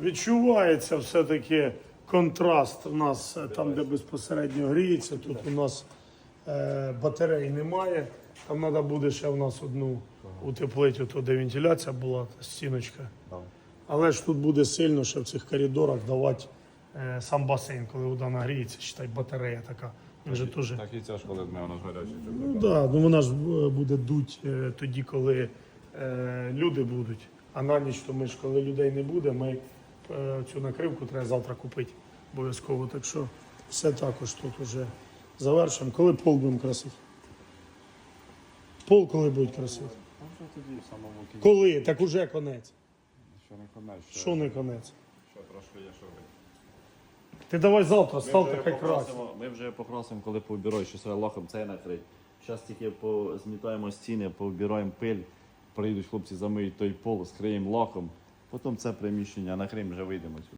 Відчувається все-таки контраст у нас е, там, де безпосередньо гріється. Тут у нас е, батарей немає. Там треба буде ще у нас одну утеплити, ото, де вентиляція була, стіночка. Але ж тут буде сильно ще в цих коридорах давати е, сам басейн, коли вода нагріється, считай, батарея така. Він же теж. Так і ця в мене вона ж гаряча. Ну так, да, ну вона ж е, буде дуть е, тоді, коли е, люди будуть. А на ніч, то ми ж коли людей не буде, ми цю накривку треба завтра купити обов'язково. Так що все також тут вже завершимо. Коли пол будемо красити? Пол коли будуть красити? Що? Коли? Так уже конець. Що не конець, Що не конець? ще трошки є, що ви. Ти давай завтра вже, хай красить. ми вже попросимо, коли повбірой, що своє лохом цей накрить. Зараз тільки позмітаємо стіни, повбираємо пиль, приїдуть хлопці, замиють той пол, скриємо лохом. Потім це приміщення на Крим вже вийдемо сюди.